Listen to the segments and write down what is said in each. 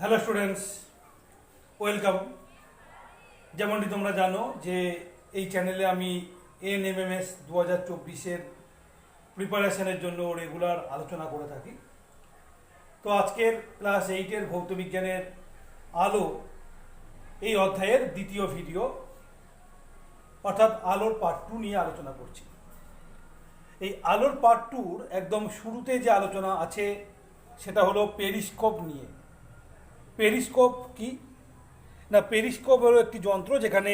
Hello students welcome যেমনটি তোমরা জানো যে এই চ্যানেলে আমি এন এম এম এস দু হাজার চব্বিশের প্রিপারেশনের জন্য রেগুলার আলোচনা করে থাকি। তো আজকের ক্লাস এইটের ভৌতবিজ্ঞানের আলো এই অধ্যায়ের দ্বিতীয় ভিডিও অর্থাৎ আলোর পার্ট টু নিয়ে আলোচনা করছি। এই আলোর পার্ট টুর একদম শুরুতে যে আলোচনা আছে, সেটা হলো পেরিস্কোপ নিয়ে। পেরিস্কোপ কি? না, পেরিস্কোপ হলো একটি যন্ত্র যেখানে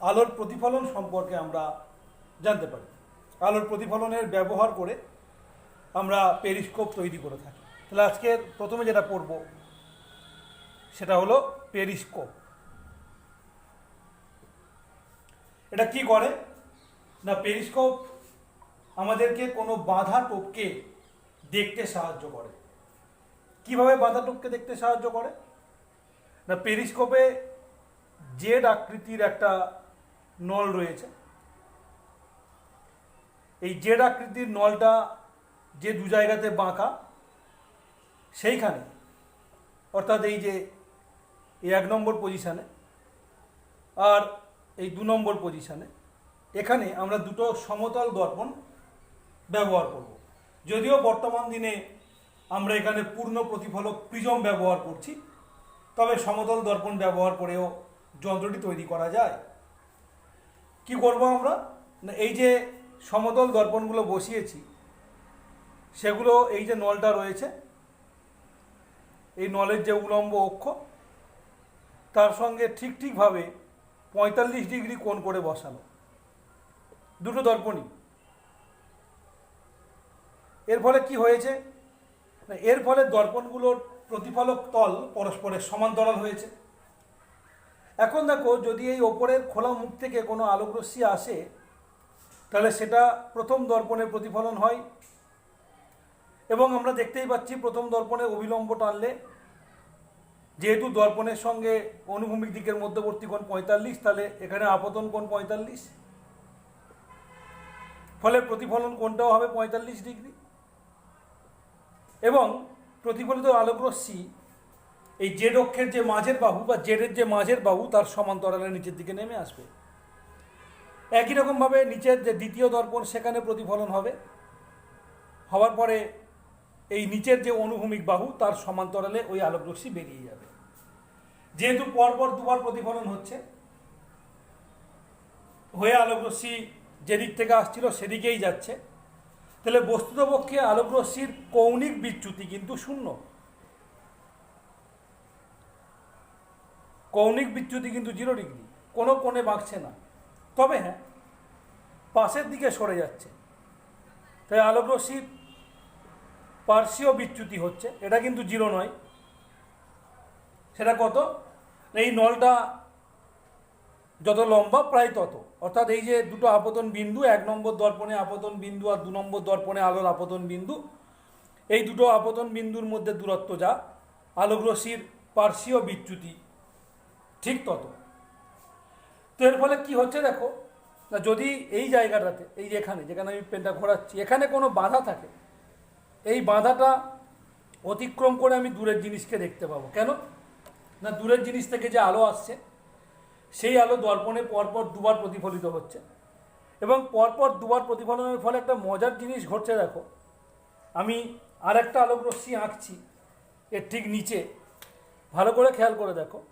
আলোর প্রতিফলন সম্পর্কে আমরা জানতে পারি। আলোর প্রতিফলনের ব্যবহার করে আমরা পেরিস্কোপ তৈরি করে থাকি। তাহলে আজকের প্রথমে যেটা পড়ব, সেটা হলো পেরিস্কোপ। এটা কি করে? না, পেরিস্কোপ আমাদেরকে কোনো বাধা টোপকে দেখতে সাহায্য করে। কীভাবে বাধা টোপকে দেখতে সাহায্য করে? না, পেরিস্কোপে জেড আকৃতির একটা নল রয়েছে। এই জেড আকৃতির নলটা যে দু জায়গাতে বাঁকা, সেইখানে, অর্থাৎ এই যে এই এক নম্বর পজিশানে আর এই দু নম্বর পজিশানে এখানে আমরা দুটো সমতল দর্পণ ব্যবহার করব। যদিও বর্তমান দিনে আমরা এখানে পূর্ণ প্রতিফলক প্রিজম ব্যবহার করছি। তবে সমতল দর্পণ ব্যবহার করেও যন্ত্রটি তৈরি করা যায়। কি করব আমরা? না, এই যে সমতল দর্পণগুলো বসিয়েছি, সেগুলো এই যে নলটা রয়েছে, এই নলের যে উলম্ব অক্ষ, তার সঙ্গে ঠিক ঠিকভাবে পঁয়তাল্লিশ ডিগ্রি কোণ করে বসানো। দুটো দর্পণই। এর ফলে কি হয়েছে? এর ফলে দর্পণগুলোর প্রতিফলক তল পরস্পরের সমান্তরাল হয়েছে। এখন দেখো, যদি এই ওপরের খোলা মুখ থেকে কোনো আলোকরশ্মি আসে, তাহলে সেটা প্রথম দর্পণের প্রতিফলন হয় এবং আমরা দেখতেই পাচ্ছি প্রথম দর্পণে অবিলম্ব টানলে, যেহেতু দর্পণের সঙ্গে অনুভূমিক দিকের মধ্যবর্তী কোণ পঁয়তাল্লিশ, তাহলে এখানে আপতন কোণ পঁয়তাল্লিশ। ফলে প্রতিফলন কোণটাও হবে পঁয়তাল্লিশ ডিগ্রি। এবং প্রতিফলিত আলোকরশ্মি, এই জেড অক্ষের যে মাঝের বাহু বা জেডের যে মাঝের বাহু, তার সমান্তরালে নিচের দিকে নেমে আসবে। একই রকমভাবে নিচের যে দ্বিতীয় দর্পণ, সেখানে প্রতিফলন হবে। হওয়ার পরে এই নিচের যে অনুভূমিক বাহু, তার সমান্তরালে ওই আলোকরশ্মি বেরিয়ে যাবে। যেহেতু পরপর দুবার প্রতিফলন হচ্ছে, হয়ে আলোকরশ্মি যেদিক থেকে আসছিল সেদিকেই যাচ্ছে। তাহলে বস্তুতপক্ষে আলোকরশ্মির কৌণিক বিচ্যুতি কিন্তু শূন্য। কৌণিক বিচ্যুতি কিন্তু জিরো ডিগ্রি কোনো কোণে বাঁকছে না। তবে হ্যাঁ পাশের দিকে সরে যাচ্ছে। তাই আলোকরশ্মির পার্শ্বীয় বিচ্যুতি হচ্ছে, এটা কিন্তু জিরো নয়। সেটা কত? এই নলটা যত লম্বা, প্রায় তত। অর্থাৎ এই যে দুটো আপতন বিন্দু, এক নম্বর দর্পণে আপতন বিন্দু আর দু নম্বর দর্পণে আলোর আপতন বিন্দু, এই দুটো আপতন বিন্দুর মধ্যে দূরত্ব যা আলোকরশ্মির পার্শ্বীয় বিচ্যুতি, ঠিক তত। তো এর ফলে কি হচ্ছে দেখো, না যদি এই জায়গাটাতে, এই যে এখানে, যেখানে আমি পেনটা ঘোরাচ্ছি, এখানে কোনো বাধা থাকে, এই বাধাটা অতিক্রম করে আমি দূরের জিনিসকে দেখতে পাবো। কেন? না দূরের জিনিস থেকে যে আলো আসছে সেই আলো দর্পণে পরপর দুবার প্রতিফলিত হচ্ছে। এবং পরপর দুবার প্রতিফলনের ফলে একটা মজার জিনিস ঘটছে, দেখো। আমি আর একটা আলোক রশ্মি আঁকছি, এর ঠিক নিচে। ভালো করে খেয়াল করে দেখো।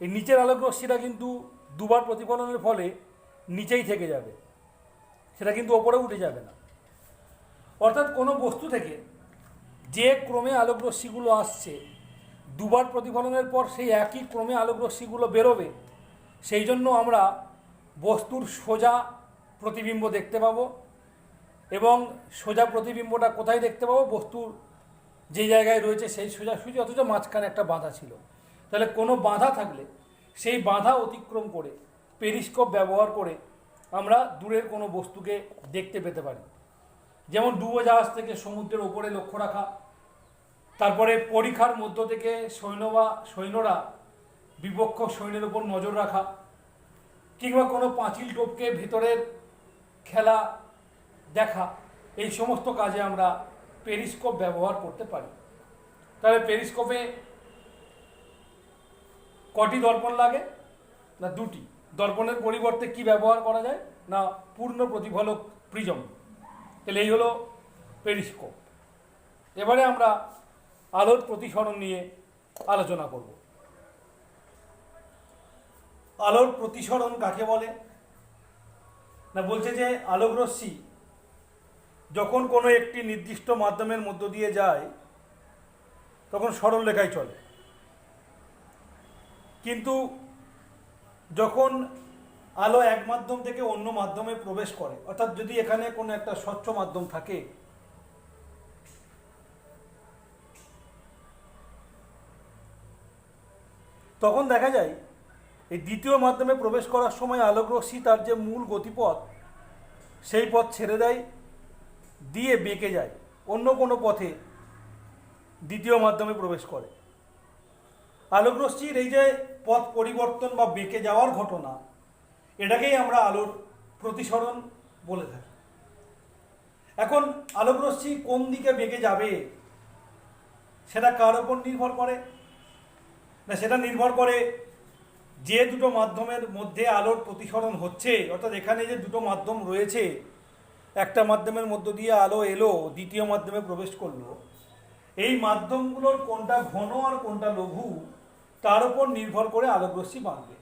এই নিচের আলোক রশ্মিটা কিন্তু দুবার প্রতিফলনের ফলে নিচেই থেকে যাবে। সেটা কিন্তু ওপরে উঠে যাবে না। অর্থাৎ কোনো বস্তু থেকে যে ক্রমে আলোক রশ্মিগুলো আসছে দুবার প্রতিফলনের পর সেই একই ক্রমে আলোক রশ্মিগুলো বেরোবে। সেই জন্য আমরা বস্তুর সোজা প্রতিবিম্ব দেখতে পাবো এবং সোজা প্রতিবিম্বটা কোথায় দেখতে পাবো? বস্তুর যে জায়গায় রয়েছে সেই সোজাসুজি অথচ মাঝখানে একটা বাধা ছিল। তাহলে কোনো বাধা থাকলে সেই বাধা অতিক্রম করে, পেরিস্কোপ ব্যবহার করে আমরা দূরের কোনো বস্তুকে দেখতে পেতে পারি। যেমন ডুবোজাহাজ থেকে সমুদ্রের ওপরে লক্ষ্য রাখা তারপরে পরীক্ষার মধ্য থেকে সৈন্য বা সৈন্যরা বিপক্ষ সৈন্যের উপর নজর রাখা, কিংবা কোনো পাঁচিল টোপকে ভেতরের খেলা দেখা, এই সমস্ত কাজে আমরা পেরিস্কোপ ব্যবহার করতে পারি। তাহলে পেরিস্কোপে কটি দর্পণ লাগে? না, দুটি। দর্পণের পরিবর্তে কি ব্যবহার করা যায়? না, পূর্ণ প্রতিফলক প্রিজম। তাহলে এই হলো পেরিস্কোপ। এবারে আমরা আলোর প্রতিসরণ নিয়ে আলোচনা করব। আলোর প্রতিসরণ কাকে বলে? না, বলছে যে আলোকরশ্মি যখন কোনো একটি নির্দিষ্ট মাধ্যমের মধ্য দিয়ে যায়, তখন সরল রেখায় চলে। কিন্তু যখন আলো এক মাধ্যম থেকে অন্য মাধ্যমে প্রবেশ করে, অর্থাৎ যদি এখানে কোনো একটা স্বচ্ছ মাধ্যম থাকে তখন দেখা যায়, এই দ্বিতীয় মাধ্যমে প্রবেশ করার সময় আলোকরশ্মি তার যে মূল গতিপথ, সেই পথ ছেড়ে দেয়, দিয়ে বেঁকে যায়, অন্য কোনো পথে দ্বিতীয় মাধ্যমে প্রবেশ করে। আলোকরশ্মির এই যে পথ পরিবর্তন বা বেঁকে যাওয়ার ঘটনা, এটাকেই আমরা আলোর প্রতিসরণ বলে থাকি। এখন আলোকরশ্মি কোন দিকে বেঁকে যাবে, সেটা কার ওপর নির্ভর করে? না, সেটা নির্ভর করে যে দুটো মাধ্যমের মধ্যে আলোর প্রতিসরণ হচ্ছে, অর্থাৎ এখানে যে দুটো মাধ্যম রয়েছে, একটা মাধ্যমের মধ্য দিয়ে আলো এলো, দ্বিতীয় মাধ্যমে প্রবেশ করল, এই মাধ্যমগুলোর কোনটা ঘন আর কোনটা লঘু, তার উপর নির্ভর করে আলোকরশ্মি বাঁধবে।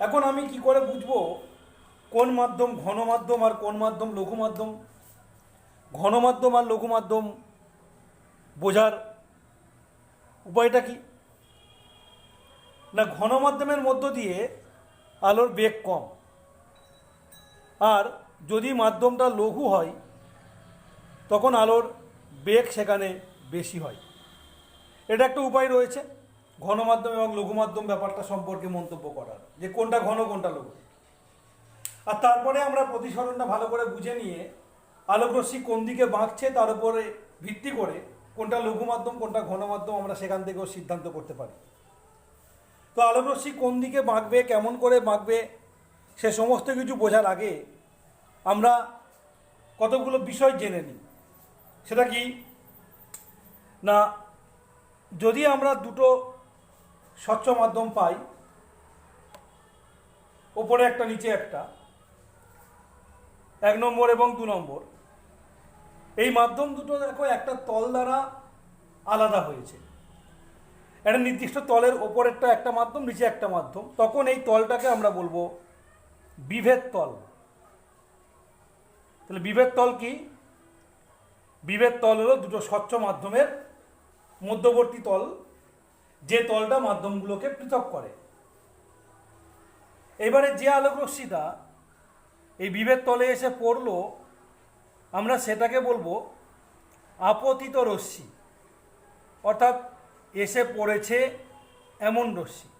এখন আমি কি করে বুঝব কোন মাধ্যম ঘন মাধ্যম আর কোন মাধ্যম লঘু মাধ্যম? ঘন মাধ্যম আর লঘু মাধ্যম বোঝার উপায়টা কি? না ঘন মাধ্যমের মধ্য দিয়ে আলোর বেগ কম। আর যদি মাধ্যমটা লঘু হয়, তখন আলোর বেগ সেখানে বেশি হয়। এটা একটা উপায় রয়েছে ঘন মাধ্যম এবং লঘু মাধ্যম ব্যাপারটা সম্পর্কে মন্তব্য করার, যে কোনটা ঘন, কোনটা লঘু। আর তারপরে আমরা প্রতিসরণটা ভালো করে বুঝে নিয়ে আলোকরশ্মি কোন দিকে বাঁকছে তার উপরে ভিত্তি করে কোনটা লঘু মাধ্যম কোনটা ঘন মাধ্যম আমরা সেখান থেকেও সিদ্ধান্ত করতে পারি। তো আলোকরশ্মি কোন দিকে বাঁকবে কেমন করে বাঁকবে সে সমস্ত কিছু বোঝার আগে আমরা কতগুলো বিষয় জেনে নিই। সেটা কি? না, যদি আমরা দুটো স্বচ্ছ মাধ্যম পাই, ওপরে একটা, নিচে একটা, এক নম্বর এবং দু নম্বর, এই মাধ্যম দুটো দেখো একটা তল দ্বারা আলাদা হয়েছে। একটা নির্দিষ্ট তলের ওপরেরটা একটা মাধ্যম, নিচে একটা মাধ্যম। তখন এই তলটাকে আমরা বলব বিভেদ তল। তাহলে বিভেদ তল কি? বিভেদ তল হলো দুটো স্বচ্ছ মাধ্যমের মধ্যবর্তী তল, যে তলটা মাধ্যমগুলোকে পৃথক করে। এবারে যে আলোক রশ্মিটা এই বিভেদ তলে এসে পড়ল, আমরা সেটাকে বলব আপতিত রশ্মি। অর্থাৎ এসে পড়েছে এমন রশ্মি।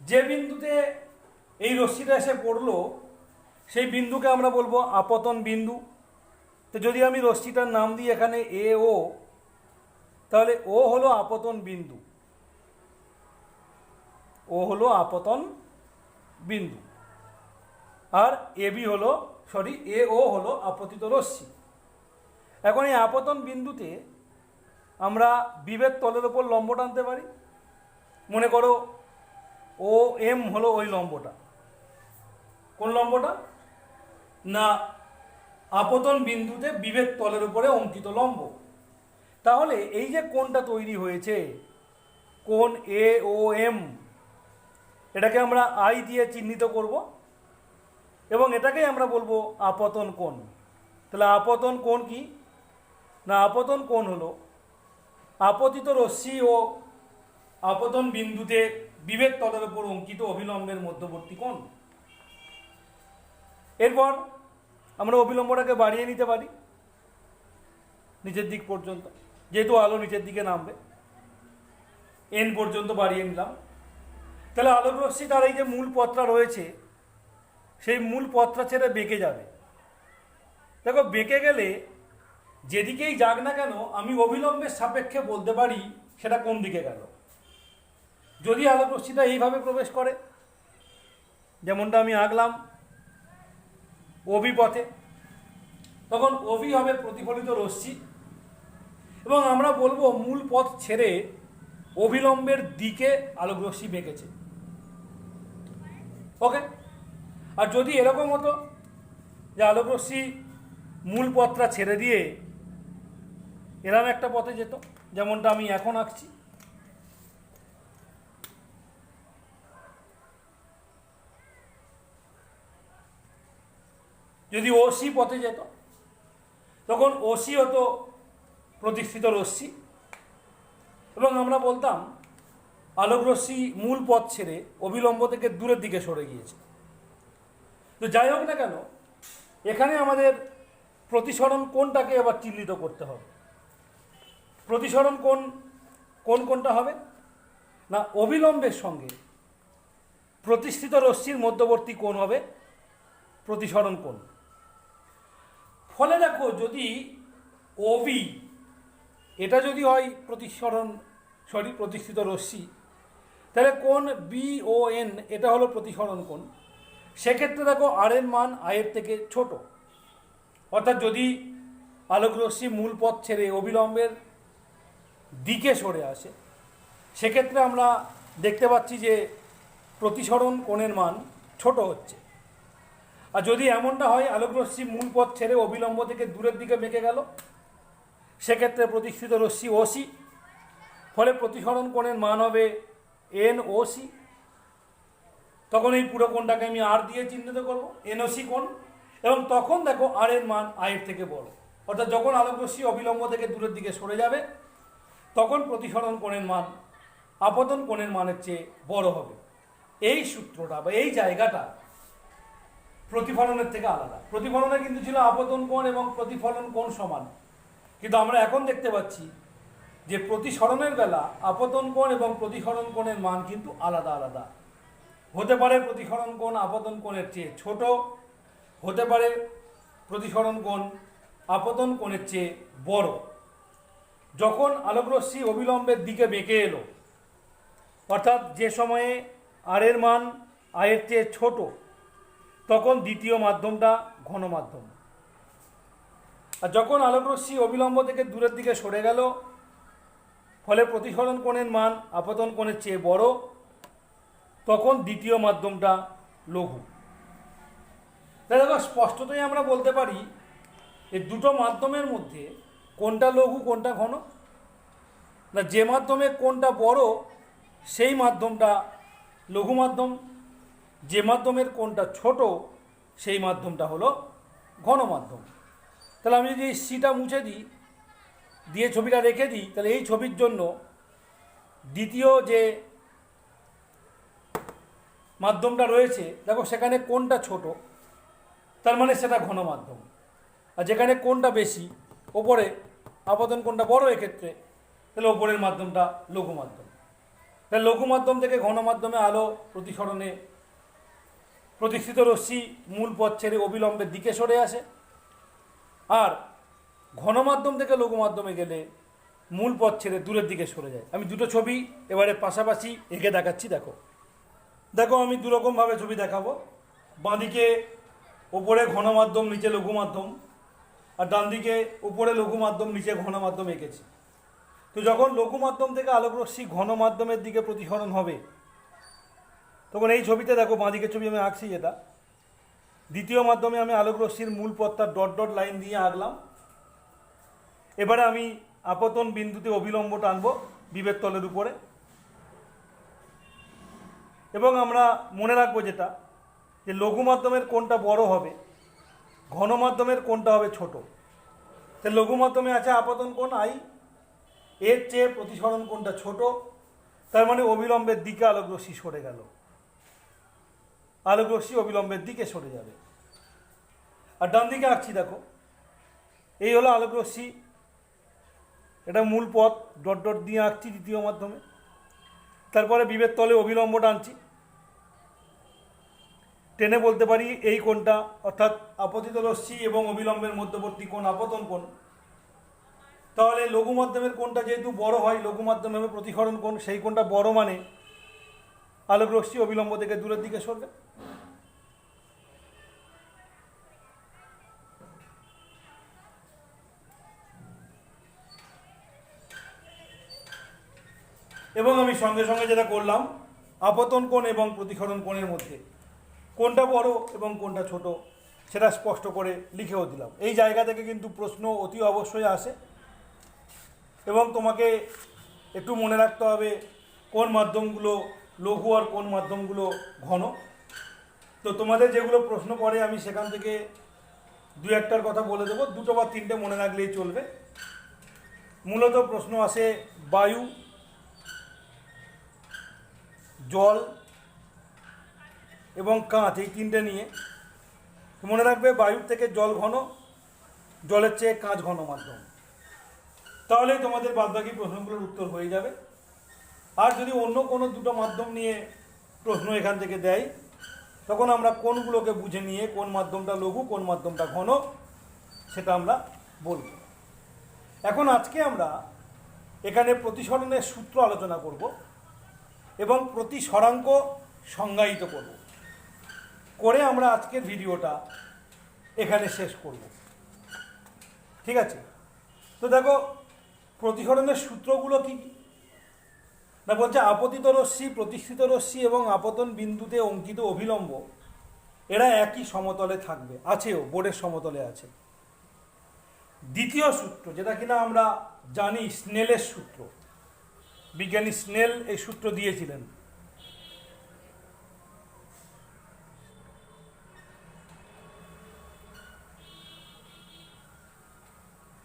যে বিন্দুতে এই রশ্মিটা এসে পড়ল, সেই বিন্দুকে আমরা বলব আপতন বিন্দু। তো যদি আমি রশ্মিটার নাম দিই এখানে এ, ও, তাহলে ও হলো আপতন বিন্দু। ও হলো আপতন বিন্দু। আর এ বি হলো, সরি, এ, ও হলো আপতিত রশ্মি। এখন এই আপতন বিন্দুতে আমরা বিভেদ তলের ওপর লম্ব টানতে পারি। মনে করো, ও এম হলো ওই লম্বটা। কোন লম্বটা? না, আপতন বিন্দুতে বিভেদ তলের উপরে অঙ্কিত লম্ব। তাহলে এই যে কোনটা তৈরি হয়েছে কোন এ, ও, এম, এটাকে আমরা আই দিয়ে চিহ্নিত করব এবং এটাকেই আমরা বলব আপতন কোণ। তাহলে আপতন কোণ কি? না, আপতন কোণ হলো আপতিত রশ্মি ও আপতন বিন্দুতে বিভেদ তলের উপর অঙ্কিত অভিলম্বের মধ্যবর্তী কোণ। এরপর আমরা অবিলম্বটাকে বাড়িয়ে নিতে পারি, নিচের দিক পর্যন্ত। যেহেতু আলো নিচের দিকে নামবে এন পর্যন্ত বাড়িয়ে নিলাম। তাহলে আলোক রশ্মি তার এই যে মূল পথটা রয়েছে, সেই মূল পথটা ছেড়ে বেঁকে যাবে। দেখো, বেঁকে গেলে যেদিকেই যাক না কেন, আমি অবিলম্বের সাপেক্ষে বলতে পারি সেটা কোন দিকে গেল। যদি আলোক রশ্মিটা এইভাবে প্রবেশ করে, যেমনটা আমি আঁকলাম, অভিপথে তো তখন ওভি হবে প্রতিফলিত রশ্মি। এবং আমরা বলব মূল পথ ছেড়ে অবিলম্বের দিকে আলোক রশ্মি বেঁকেছে। ওকে আর যদি এরকম হতো যে আলোক রশ্মি মূল পথটা ছেড়ে দিয়ে এরম একটা পথে যেত, যেমনটা আমি এখন আঁকছি। যদি ওসি পথে যেত, তখন ওসি হতো প্রতিষ্ঠিত রশ্মি। এবং আমরা বলতাম, আলোক রশ্মি মূল পথ ছেড়ে অবিলম্ব থেকে দূরের দিকে সরে গিয়েছে। তো যাই হোক না কেন, এখানে আমাদের প্রতিসরণ কোনটাকে আবার চিহ্নিত করতে হবে? প্রতিসরণ কোন কোন কোনটা হবে? না, অবিলম্বের সঙ্গে প্রতিষ্ঠিত রশ্মির মধ্যবর্তী কোণ হবে প্রতিসরণ কোণ। ফলে দেখো, যদি ওবি এটা যদি হয় প্রতিসরণ, সরি, প্রতিষ্ঠিত রশ্মি, তাহলে কোন বি ও এন এটা হলো প্রতিসরণ কোণ। সেক্ষেত্রে দেখো, আর এর মান আয়ের থেকে ছোট। অর্থাৎ যদি আলোক রশ্মি মূল পথ ছেড়ে অবিলম্বের দিকে সরে আসে। সেক্ষেত্রে আমরা দেখতে পাচ্ছি যে প্রতিসরণ কোণের মান ছোট হচ্ছে। আর যদি এমনটা হয় আলোক রশ্মি মূল পথ ছেড়ে অবিলম্ব থেকে দূরের দিকে বেঁকে গেল, সেক্ষেত্রে প্রতিষ্ঠিত রশ্মি ওসি ফলে প্রতিসরণ কোণের মান হবে এন ওসি তখন এই পুরো কোণটাকে আমি আর দিয়ে চিহ্নিত করব এনওসি কোণ, এবং তখন দেখো আর এর মান আয়ের থেকে বড়। অর্থাৎ যখন আলোক রশ্মি অবিলম্ব থেকে দূরের দিকে সরে যাবে তখন প্রতিসরণ কোণের মান, আপতন কোণের মানের চেয়ে বড় হবে। এই সূত্রটা বা এই জায়গাটা প্রতিফলনের থেকে আলাদা। প্রতিফলনে কিন্তু ছিল আপতন কোণ এবং প্রতিফলন কোণ সমান। কিন্তু আমরা এখন দেখতে পাচ্ছি যে প্রতিসরণের বেলা আপতন কোণ এবং প্রতিসরণ কোণের মান কিন্তু আলাদা আলাদা। হতে পারে প্রতিসরণ কোণ আপতন কোণের চেয়ে ছোট, হতে পারে প্রতিসরণ কোণ আপতন কোণের চেয়ে বড়। যখন আলোকরশ্মি অবিলম্বের দিকে বেঁকে এলো, অর্থাৎ যে সময়ে আরের মান আয়ের চেয়ে ছোট, তখন দ্বিতীয় মাধ্যমটা ঘন মাধ্যম। আর যখন আলোকরশ্মি অবিলম্ব থেকে দূরের দিকে সরে গেল, ফলে প্রতিসরণ কোণের মান আপতন কোণের চেয়ে বড়, তখন দ্বিতীয় মাধ্যমটা লঘু। তাই দেখো স্পষ্টতই আমরা বলতে পারি, এই দুটো মাধ্যমের মধ্যে কোনটা লঘু, কোনটা ঘন? না, যে মাধ্যমে কোনটা বড়, সেই মাধ্যমটা লঘু মাধ্যম। যে মাধ্যমের কোনটা ছোট, সেই মাধ্যমটা হলো ঘন মাধ্যম। তাহলে আমি যদি সিটা মুছে দিই, দিয়ে ছবিটা রেখে দিই, তাহলে এই ছবির জন্য দ্বিতীয় যে মাধ্যমটা রয়েছে, দেখো সেখানে কোনটা ছোট, তার মানে সেটা ঘন মাধ্যম। আর যেখানে কোনটা বেশি ওপরে আপাতন কোনটা বড় এক্ষেত্রে, তাহলে ওপরের মাধ্যমটা লঘু মাধ্যম তাহলে লঘু মাধ্যম থেকে ঘন মাধ্যমে আলো প্রতিসরণে প্রতিষ্ঠিত রশ্মি মূল পথ ছেড়ে অবিলম্বের দিকে সরে আসে। আর ঘন মাধ্যম থেকে লঘু মাধ্যমে গেলে মূল পথ ছেড়ে দূরের দিকে সরে যায়। আমি দুটো ছবি এবারে পাশাপাশি এঁকে দেখাচ্ছি, দেখো। দেখো, আমি দুরকমভাবে ছবি দেখাবো। বাঁদিকে ওপরে ঘন মাধ্যম নিচে লঘু মাধ্যম আর ডান দিকে উপরে লঘু মাধ্যম, নিচে ঘন মাধ্যম এঁকেছি। তো যখন লঘু মাধ্যম থেকে আলোকরশ্মি ঘন মাধ্যমের দিকে প্রতিসরণ হবে, তখন এই ছবিতে দেখো বাঁদিকের ছবি আমি আঁকছি যেটা। দ্বিতীয় মাধ্যমে আমি আলোকরশ্মির মূল পথটা ডট ডট লাইন দিয়ে আঁকলাম। এবারে আমি আপতন বিন্দুতে অবিলম্ব টানবো বিবেক তলের উপরে। এবং আমরা মনে রাখব যেটা, যে লঘু মাধ্যমের কোনটা বড় হবে ঘন মাধ্যমের কোনটা হবে ছোট? তো লঘু মাধ্যমে আছে আপাতন কোণ আই, এর চেয়ে প্রতিসরণ কোনটা ছোট? তার মানে অবিলম্বের দিকে আলোকরশ্মি সরে গেল। আলোকরশ্মি অবিলম্বের দিকে সরে যাবে। আর ডান দিকে আঁকছি দেখো। এই হলো আলোকরশ্মি। এটা মূল পথ, ডট ডট দিয়ে আঁকছি দ্বিতীয় মাধ্যমে। তারপরে বিবেক তলে অবিলম্ব টানছি। টেনে বলতে পারি এই কোণটা, অর্থাৎ আপতিত রশ্মি এবং অবিলম্বের মধ্যবর্তী কোণ আপতন কোণ। তাহলে লঘু মাধ্যমের কোণটা যেহেতু বড় হয় লঘু মাধ্যমে হবে প্রতিসরণ কোণ, সেই কোণটা বড় মানে আলোক রশ্মি অবিলম্ব থেকে দূরের দিকে সরবে। এবং আমি সঙ্গে সঙ্গে যেটা করলাম, আপতন কোণ এবং প্রতিসরণ কোণের মধ্যে। কোনটা বড় এবং কোনটা ছোট সেটা স্পষ্ট করে লিখেও দিলাম। এই জায়গা থেকে কিন্তু প্রশ্ন অতি অবশ্যই আসে এবং তোমাকে একটু মনে রাখতে হবে কোন মাধ্যমগুলো লঘু আর কোন মাধ্যমগুলো ঘন। তো তোমাদের যেগুলো প্রশ্ন করে আমি সেখান থেকে দু একটার কথা বলে দেবো। দুটো বা তিনটে মনে রাখলেই চলবে। মূলত প্রশ্ন আসে বায়ু, জল এবং কাঁচ এই তিনটে নিয়ে। মনে রাখবে, বায়ুর থেকে জল ঘন, জলের চেয়ে কাঁচ ঘন মাধ্যম। তাহলেই তোমাদের বাদবাকি প্রশ্নগুলোর উত্তর হয়ে যাবে। আর যদি অন্য কোনো দুটো মাধ্যম নিয়ে প্রশ্ন এখান থেকে দেয়, তখন আমরা কোনগুলোকে বুঝে নিয়ে, কোন মাধ্যমটা লঘু, কোন মাধ্যমটা ঘন, সেটা আমরা বলব। এখন আজকে আমরা এখানে প্রতিসরণের সূত্র আলোচনা করব এবং প্রতিসরাঙ্ক সংজ্ঞায়িত করব। করে আমরা আজকের ভিডিওটা এখানে শেষ করব। ঠিক আছে? তো দেখো, প্রতিসরণের সূত্রগুলো কি? না, বলছে আপতিত রশ্মি, প্রতিষ্ঠিত রশ্মি এবং আপতন বিন্দুতে অঙ্কিত অভিলম্ব, এরা একই সমতলে থাকবে। আছেও, বোর্ডের সমতলে আছে। দ্বিতীয় সূত্র, যেটা কিনা আমরা জানি স্নেলের সূত্র। বিজ্ঞানী স্নেল এই সূত্র দিয়েছিলেন।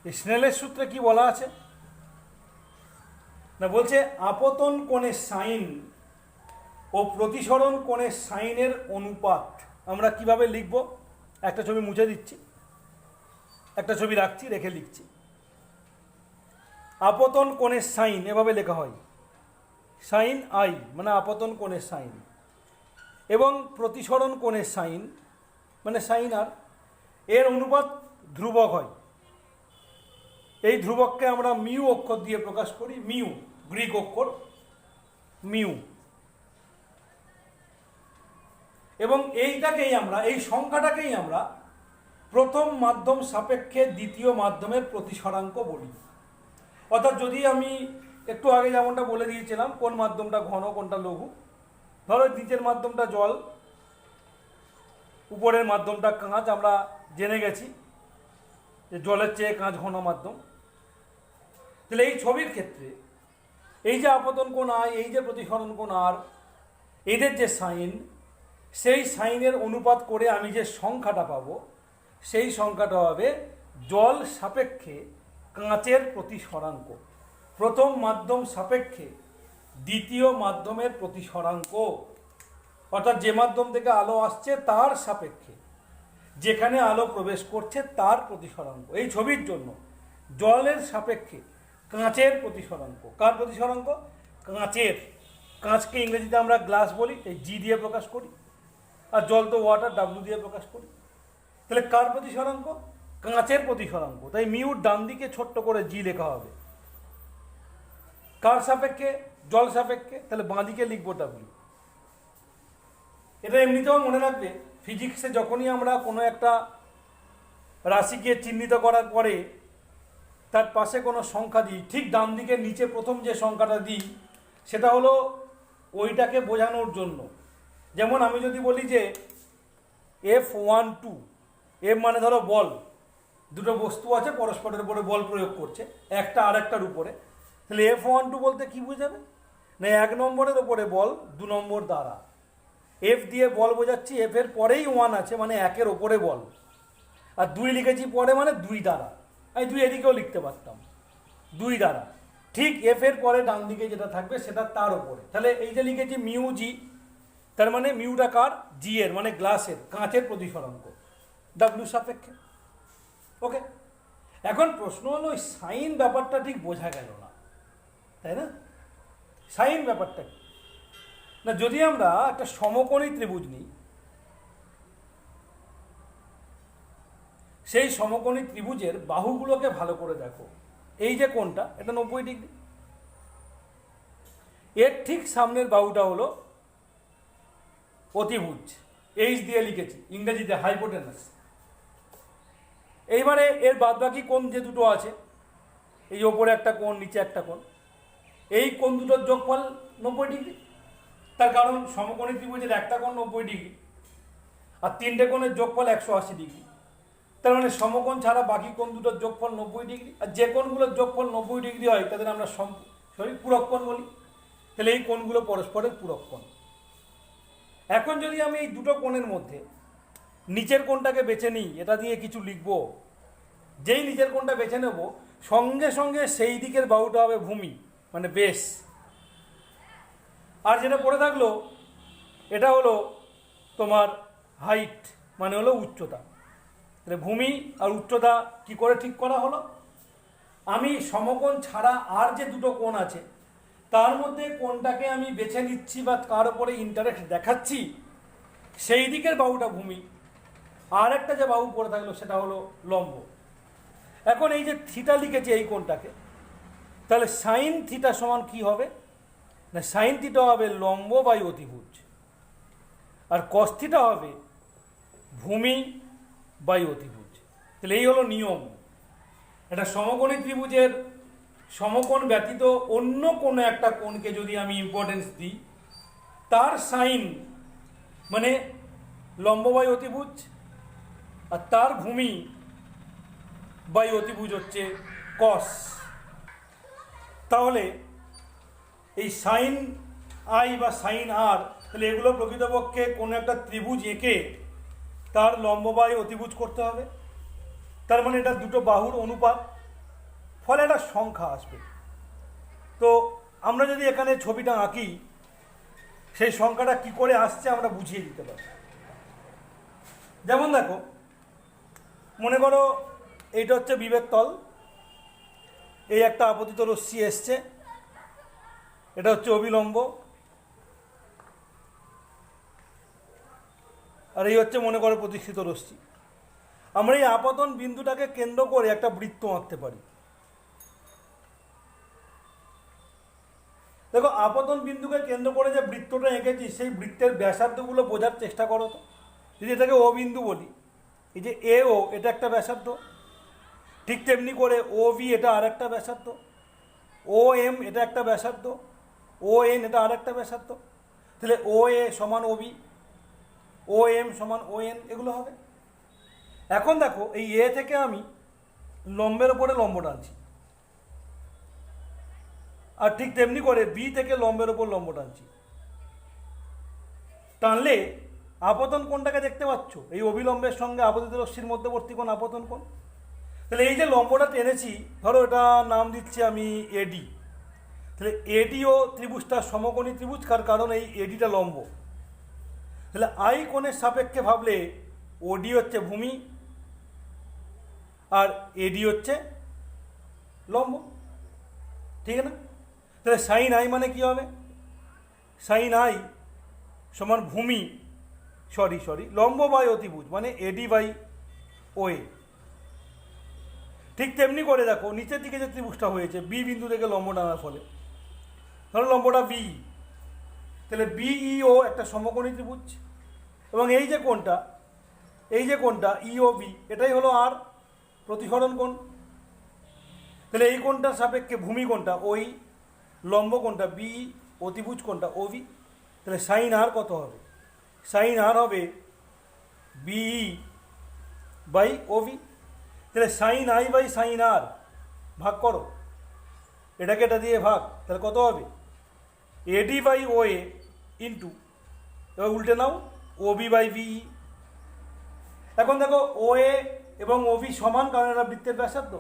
স্নেলের সূত্রে কি বলা আছে? না, বলছে আপতন কোণের সাইন ও প্রতিসরণ কোণের সাইনের অনুপাত। আমরা কীভাবে লিখব? একটা ছবি মুছে দিচ্ছি। একটা ছবি রাখছি, রেখে লিখছি। আপতন কোণের সাইন, এভাবে লেখা হয়। সাইন আই মানে আপতন কোণের সাইন। এবং প্রতিসরণ কোণের সাইন মানে সাইন আর, এর অনুপাত ধ্রুবক হয়। এই ধ্রুবককে আমরা মিউ অক্ষর দিয়ে প্রকাশ করি, মিউ, গ্রিক অক্ষর, মিউ। এবং এইটাকেই আমরা, এই সংখ্যাটাকেই আমরা প্রথম মাধ্যম সাপেক্ষে দ্বিতীয় মাধ্যমের প্রতিসরাঙ্ক বলি। অর্থাৎ যদি আমি একটু আগে যেমনটা বলে দিয়েছিলাম, কোন মাধ্যমটা ঘন, কোনটা লঘু, ধরো নিচের মাধ্যমটা জল, উপরের মাধ্যমটা কাঁচ, আমরা জেনে গেছি যে জলের চেয়ে কাঁচ ঘন মাধ্যম। তাহলে এই ছবির ক্ষেত্রে, এই যে আপতন কোণ আয় এই যে প্রতিসরণ কোণ আর, এদের যে সাইন, সেই সাইনের অনুপাত করে আমি যে সংখ্যাটা পাব, সেই সংখ্যাটা হবে জল সাপেক্ষে কাঁচের প্রতিসরাঙ্ক। প্রথম মাধ্যম সাপেক্ষে দ্বিতীয় মাধ্যমের প্রতিসরাঙ্ক। অর্থাৎ যে মাধ্যম থেকে আলো আসছে তার সাপেক্ষে, যেখানে আলো প্রবেশ করছে তার প্রতিসরাঙ্ক। এই ছবির জন্য জলের সাপেক্ষে কাঁচের প্রতিসরাঙ্ক। কার প্রতিসরাঙ্ক? কাঁচের। কাঁচকে ইংরেজিতে আমরা গ্লাস বলি এই জি দিয়ে প্রকাশ করি, আর জল তো ওয়াটার ডাব্লু দিয়ে প্রকাশ করি। তাহলে কার প্রতিসরাঙ্ক? কাঁচের প্রতিসরাঙ্ক। তাই মিউর ডান দিকে ছোট্ট করে জি লেখা হবে। কার সাপেক্ষে? জল সাপেক্ষে। তাহলে বাঁদিকে লিখব ডাব্লু এটা এমনিতেও মনে রাখবে ফিজিক্সে যখনই আমরা কোনো একটা রাশিকে চিহ্নিত করার পরে তার পাশে কোনো সংখ্যা দিই। ঠিক ডান দিকে নিচে প্রথম যে সংখ্যাটা দিই, সেটা হলো ওইটাকে বোঝানোর জন্য। যেমন আমি যদি বলি যে এফ ওয়ান টু এফ মানে ধরো বল। দুটো বস্তু আছে, পরস্পরের উপরে বল প্রয়োগ করছে, একটা আর একটার উপরে। তাহলে এফ ওয়ান টু বলতে কী বোঝাবে? না, এক নম্বরের ওপরে বল, দু নম্বর দ্বারা। এফ দিয়ে বল বোঝাচ্ছি এফের পরেই ওয়ান আছে মানে একের ওপরে বল। আর দুই লিখেছি পরে মানে দুই দ্বারা। আমি দুই এদিকেও লিখতে পারতাম। দুই দ্বারা। ঠিক এফ এর পরে ডান দিকে যেটা থাকবে সেটা তার ওপরে তাহলে এই যে লিখেছি মিউ জি, তার মানে মিউটা কার? জি এর মানে গ্লাসের কাঁচের প্রতিসরাঙ্ক। ডাব্লিউ সাপেক্ষে। ওকে এখন প্রশ্ন হলো, ওই সাইন ব্যাপারটা ঠিক বোঝা গেল না। তাই না? সাইন ব্যাপারটা না, যদি আমরা একটা সমকোণী ত্রিভুজ নিই সেই সমকোণী ত্রিভুজের বাহুগুলোকে ভালো করে দেখো। এই যে কোণটা, এটা নব্বই ডিগ্রি। এর ঠিক সামনের বাহুটা হলো অতিভুজ। এইচ দিয়ে লিখেছি, ইংরেজিতে হাইপোটেনাস এইবারে এর বাদবাকি কোণ যে দুটো আছে, এই ওপরে একটা কোণ, নিচে একটা কোণ, এই কোণ দুটোর যোগফল নব্বই ডিগ্রি। তার কারণ সমকোণী ত্রিভুজের একটা কোণ নব্বই ডিগ্রি, আর তিনটে কোণের যোগফল একশো আশি ডিগ্রি। তার মানে সমকোণ ছাড়া বাকি কোণ দুটোর যোগফল নব্বই ডিগ্রি, আর যে কোণগুলোর যোগফল নব্বই ডিগ্রি হয়, তাদের আমরা সম সরি, পূরক কোণ বলি। তাহলে এই কোণগুলো পরস্পরের পূরক কোণ। এখন যদি আমি এই দুটো কোণের মধ্যে নিচের কোণটাকে বেছে নিই, এটা দিয়ে কিছু লিখব, যেই নিচের কোণটা বেছে নেব, সঙ্গে সঙ্গে সেই দিকের বাহুটা হবে ভূমি মানে বেশ। আর যেটা পড়ে থাকল, এটা হলো তোমার হাইট মানে হলো উচ্চতা। তাহলে ভূমি আর উচ্চতা কি করে ঠিক করা হলো? আমি সমকোণ ছাড়া আর যে দুটো কোণ আছে, তার মধ্যে কোনটাকে আমি বেছে নিচ্ছি বা কার উপরে ইন্টারেস্ট দেখাচ্ছি, সেই দিকের বাহুটা ভূমি। আর একটা যে বাহু পড়ে থাকল, সেটা হলো লম্ব। এখন এই যে থিটা লিখেছি এই কোণটাকে, তাহলে সাইন থিটা সমান কি হবে? না সাইন থিটা হবে লম্ব বাই অতিভুজ। আর কস থিটা হবে ভূমি বাই অতিভুজ তাহলে এই হলো নিয়ম। একটা সমকোণী ত্রিভুজের সমকোণ ব্যতীত অন্য কোনো একটা কোণকে যদি আমি ইম্পর্টেন্স দিই, তার সাইন মানে লম্ব বাই অতিভুজ আর তার ভূমি বাই অতিভুজ হচ্ছে কস তাহলে এই সাইন আই বা সাইন আর, তাহলে এগুলো প্রকৃতপক্ষে কোনো একটা ত্রিভুজ এঁকে তার লম্ববায় অতিভুজ করতে হবে। তার মানে এটা দুটো বাহুর অনুপাত, ফলে একটা সংখ্যা আসবে। তো আমরা যদি এখানে ছবিটা আঁকি, সেই সংখ্যাটা কি করে আসছে আমরা বুঝিয়ে দিতে পারি যেমন দেখো, মনে করো এইটা হচ্ছে বিবেক তল। এই একটা আপতিত রশ্মি এসছে। এটা হচ্ছে অবিলম্ব। আর এই হচ্ছে মনে করো প্রতিষ্ঠিত রশ্মি। আমরা এই আপাতন বিন্দুটাকে কেন্দ্র করে একটা বৃত্ত আঁকতে পারি। দেখো, আপাতন বিন্দুকে কেন্দ্র করে যে বৃত্তটা এঁকেছি, সেই বৃত্তের ব্যাসার্ধগুলো বোঝার চেষ্টা করো তো। যদি এটাকে ও বিন্দু বলি, এই যে এ ও, এটা একটা ব্যাসার্ধ। ঠিক তেমনি করে ও ভি এটা আর একটা ব্যাসার্ধ। ও এম, এটা একটা ব্যাসার্ধ। ও এন, এটা আর একটা ব্যাসার্ধ। তাহলে ও এ সমান ও বি। ও এম সমান ও এন এগুলো হবে। এখন দেখো, এই এ থেকে আমি লম্বের ওপরে লম্ব টানছি। আর ঠিক তেমনি করে বি থেকে লম্বের ওপর লম্ব টানছি। টানলে আপতন কোনটাকে দেখতে পাচ্ছ? এই অবিলম্বের সঙ্গে আপতিত রশ্মির মধ্যবর্তী কোন আপতন কোন তাহলে এই যে লম্বটা টেনেছি, ধরো এটা নাম দিচ্ছি আমি এডি তাহলে এডিও ত্রিভুজটা সমকোণী ত্রিভুজ, কার কারণ এই এডিটা লম্ব। তাহলে আই কোণের সাপেক্ষে ভাবলে ওডি হচ্ছে ভূমি আর এডি হচ্ছে লম্ব। ঠিক না? তাহলে সাইন আই মানে কি হবে? সাইন আই সমান ভূমি, সরি সরি, লম্ব বাই অতিভুজ মানে এডি বাই ওয়ে ঠিক তেমনি করে দেখো, নিচের দিকে যে ত্রিভুজটা হয়েছে, বি বিন্দু থেকে লম্ব টানার ফলে। ধরো লম্বটা বি। তাহলে বিইও একটা সমকোণী ত্রিভুজ। এবং এই যে কোণটা, এই যে কোণটা ইও বি এটাই হলো আর প্রতিসরণ কোণ। তাহলে এই কোণটার সাপেক্ষে ভূমি কোণটা, ওই লম্ব কোণটা বি অতিভুজ কোণটা বি তাহলে সাইন আর কত হবে? সাইন আর হবে বিই বাই ও বি তাহলে sine I by sine R ভাগ করো। এটাকে এটা দিয়ে ভাগ, তাহলে কত হবে? এডি বাই ও এ ইন্টু এবার উল্টে নাও ওবি বাই বি এখন দেখো ও এ এবং ওবি সমান, কারণ এরা বৃত্তের ব্যাসার্ধ।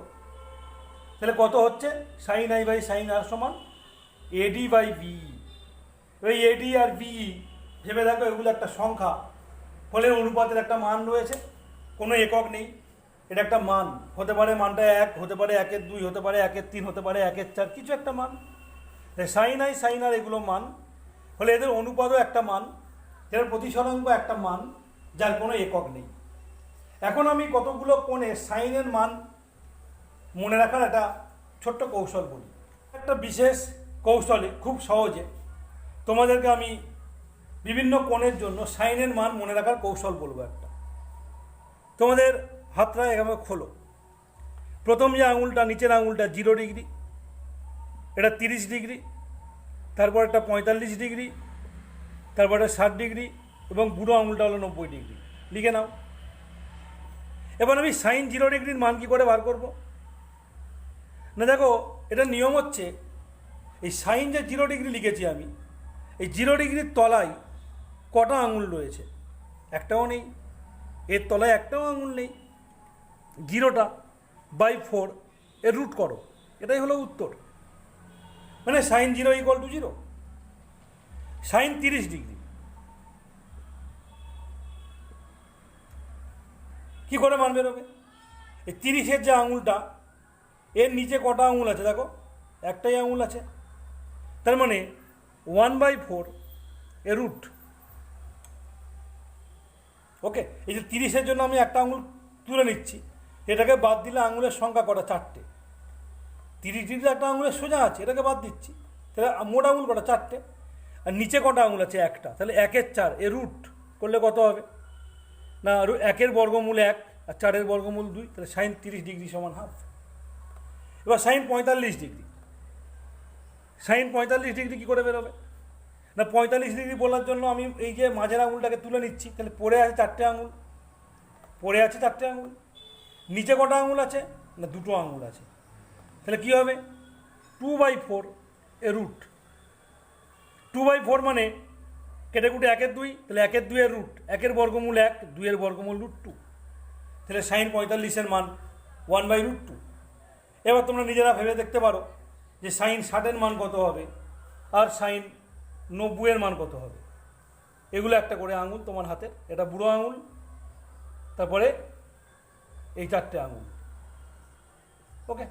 তাহলে কত হচ্ছে? Sine I by sine R সমান এডি বাই বিই ওই এডি আর বিই ভেবে দেখো, এগুলো একটা সংখ্যা। ফলে অনুপাতের একটা মান রয়েছে। কোনো একক নেই। এটা একটা মান। হতে পারে মানটা এক, হতে পারে একের দুই, হতে পারে একের তিন, হতে পারে একের চার, কিছু একটা মান। সাইন আই সাইন আর এগুলো মান। ফলে এদের অনুপাতও একটা মান এর প্রতিসরাঙ্ক একটা মান, যার কোনো একক নেই। এখন আমি কতগুলো কোণে সাইনের মান মনে রাখার একটা ছোট্ট কৌশল বলি। একটা বিশেষ কৌশলে, খুব সহজে, তোমাদেরকে আমি বিভিন্ন কোণের জন্য সাইনের মান মনে রাখার কৌশল বলব একটা। তোমাদের হাতটা এভাবে খোলো। প্রথম যে আঙুলটা, নিচের আঙুলটা জিরো ডিগ্রি, এটা তিরিশ ডিগ্রি তারপর একটা পঁয়তাল্লিশ ডিগ্রি তারপর একটা ষাট ডিগ্রি এবং বুড়ো আঙুলটা হলো নব্বই ডিগ্রি। লিখে নাও। এবার আমি সাইন জিরো ডিগ্রির মান কী করে বার করব? না দেখো, এটা নিয়ম হচ্ছে, এই সাইন যে জিরো ডিগ্রি লিখেছি আমি, এই জিরো ডিগ্রির তলায় কটা আঙুল রয়েছে? একটাও নেই। এর তলায় একটাও আঙুল নেই। জিরোটা বাই ফোর এর রুট করো। এটাই হলো উত্তর। মানে sine zero equal to zero. Sine তিরিশ ডিগ্রি। কি করে মান বেরোবে এই তিরিশের যে আঙুলটা, এর নিচে কটা আঙুল আছে দেখো? একটাই আঙুল আছে। তার মানে ওয়ান বাই ফোর এ রুট ওকে এই যে তিরিশের জন্য আমি একটা আঙুল তুলে নিচ্ছি। এটাকে বাদ দিলে আঙুলের সংখ্যা কটা? চারটে। তিরিশ ডিগ্রি একটা আঙুলের সোজা আছে, এটাকে বাদ দিচ্ছি। তাহলে মোট আঙুল কটা? চারটে। আর নিচে কটা আঙুল আছে? একটা। তাহলে একের চার, এ রুট করলে কত হবে? না একের বর্গমূল এক আর চারের বর্গমূল দুই, তাহলে সাইন তিরিশ ডিগ্রি সমান হাফ এবার সাইন পঁয়তাল্লিশ ডিগ্রি। সাইন পঁয়তাল্লিশ ডিগ্রি কী করে বেরোবে? না, পঁয়তাল্লিশ ডিগ্রি বলার জন্য আমি এই যে মাঝের আঙুলটাকে তুলে নিচ্ছি, তাহলে পড়ে আছে চারটে আঙুল? পড়ে আছে চারটে আঙুল? নিচে কটা আঙুল আছে? না, দুটো আঙুল আছে। তাহলে কী হবে? টু বাই ফোর এ রুট টু বাই ফোর মানে কেটে কুটে একের দুই, তাহলে একের দুইয়ের রুট একের বর্গমূল এক দুইয়ের বর্গমূল রুট টু তাহলে সাইন পঁয়তাল্লিশের মান ওয়ান বাই রুট টু এবার তোমরা নিজেরা ভেবে দেখতে পারো যে সাইন ষাটের মান কত হবে আর সাইন নব্বইয়ের মান কত হবে। এগুলো একটা করে আঙুল তোমার হাতের। এটা বুড়ো আঙুল, তারপরে এই চারটে আঙুল। ওকে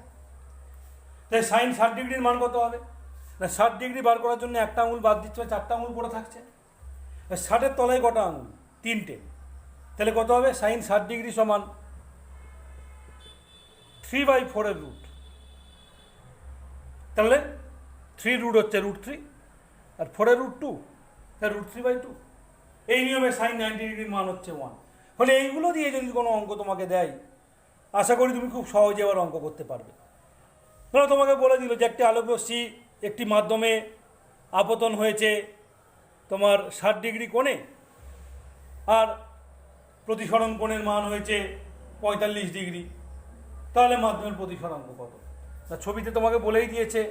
তাই সাইন ষাট ডিগ্রির মান কত হবে? না ষাট ডিগ্রি বার করার জন্য একটা আঙুল বাদ দিচ্ছে চারটা আঙুল পড়ে থাকছে। ষাটের তলায় কটা আঙুল? তিনটে। তাহলে কত হবে? সাইন ষাট ডিগ্রি সমান থ্রি বাই ফোরের রুট তাহলে থ্রি রুট হচ্ছে রুট থ্রি আর ফোরের রুট টু তাহলে রুট থ্রি বাই টু এই নিয়মে সাইন নাইনটি ডিগ্রির মান হচ্ছে ওয়ান ফলে এইগুলো দিয়ে যদি কোনো অঙ্ক তোমাকে দেয়, আশা করি তুমি খুব সহজে আবার অঙ্ক করতে পারবে। ধরো তোমাকে বলে দিল যে একটি আলোকরশ্মি একটি মাধ্যমে আপতন হয়েছে তোমার ষাট ডিগ্রি কোণে আর প্রতিসরণ কোণের মান হয়েছে পঁয়তাল্লিশ ডিগ্রি। তাহলে মাধ্যমের প্রতিসরাঙ্ক কত? না ছবিতে তোমাকে বলেই দিয়েছে,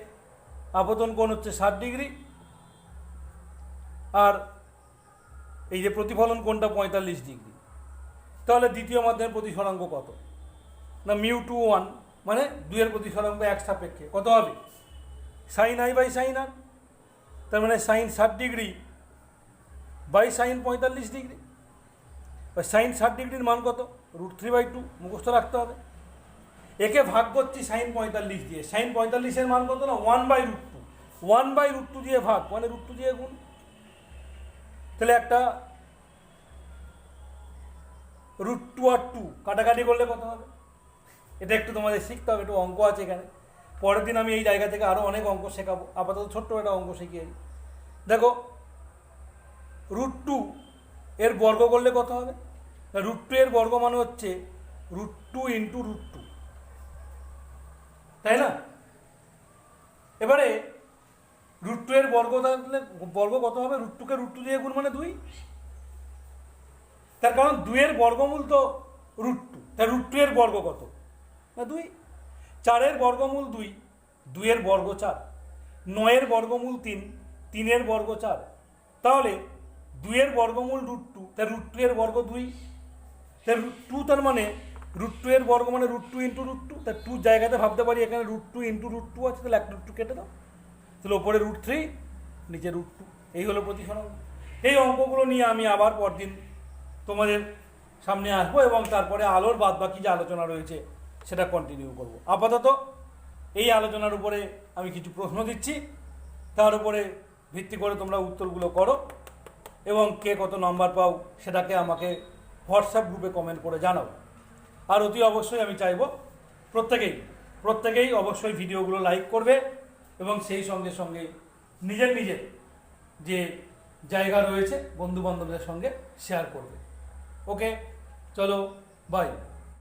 আপতন কোণ হচ্ছে ষাট ডিগ্রি আর এই যে প্রতিফলন কোণটা পঁয়তাল্লিশ ডিগ্রি। তাহলে দ্বিতীয় মাধ্যমের প্রতিসরাঙ্ক কত? না মিউ টু ওয়ান। মানে দুইয়ের প্রতি প্রতিসরাঙ্ক এক সাপেক্ষে। কত হবে? Sine i by sine r তার মানে সাইন ষাট ডিগ্রি বাই সাইন পঁয়তাল্লিশ ডিগ্রি। বা সাইন ষাট ডিগ্রির মান কত? রুট থ্রি বাই টু মুখস্থ রাখতে হবে। একে ভাগ করছি সাইন পঁয়তাল্লিশ দিয়ে। সাইন পঁয়তাল্লিশের মান কত না? One by root two one by root two দিয়ে ভাগ। মানে রুট টু দিয়ে গুণ। তাহলে একটা রুট টু আর টু কাটাকাটি করলে কত হবে? এটা একটু তোমাদের শিখতে হবে, একটু অঙ্ক আছে এখানে। পরের দিন আমি এই জায়গা থেকে আরও অনেক অঙ্ক শেখাবো। আপাতত ছোট্ট একটা অঙ্ক শিখিয়ে দেখো রুট টু এর বর্গ করলে কত হবে? রুট টু এর বর্গ মানে হচ্ছে root two into root two তাই না? এবারে রুট টু এর বর্গ থাকলে, বর্গ কত হবে? রুট টুকে রুট টু দিয়ে গুণ মানে দুই। তার কারণ দুইয়ের বর্গমূল তো রুট টু তার রুট টু এর বর্গ কত? না দুই? চারের বর্গমূল দুই, দুইয়ের বর্গ চার, নয়ের বর্গমূল তিন, তিনের বর্গ চার। তাহলে দুইয়ের বর্গমূল রুট টু তার রুট টু এর বর্গ দুই। তার রুট টু তার মানে রুট টু এর বর্গ মানে root two into root two তার টু জায়গাতে ভাবতে পারি এখানে root two into root two আছে, তাহলে এক রুট টু কেটে দাও। তাহলে ওপরে রুট থ্রি নিচে রুট টু এই হলো প্রতিসরণ। এই অঙ্কগুলো নিয়ে আমি আবার পরদিন তোমাদের সামনে আসব এবং তারপরে আলোর বাদ বাকি যে আলোচনা রয়েছে সেটা কন্টিনিউ করব। আপাতত এই আলোচনার উপরে আমি কিছু প্রশ্ন দিচ্ছি। তার উপরে ভিত্তি করে তোমরা উত্তরগুলো করো এবং কে কত নাম্বার পাও সেটাকে আমাকে হোয়াটসঅ্যাপ গ্রুপে কমেন্ট করে জানাও। আর অতি অবশ্যই আমি চাইব প্রত্যেকেই প্রত্যেকেই অবশ্যই ভিডিওগুলো লাইক করবে এবং সেই সঙ্গে সঙ্গে নিজের নিজের যে জায়গা রয়েছে বন্ধু বান্ধবদের সঙ্গে শেয়ার করবে। ওকে চলো বাই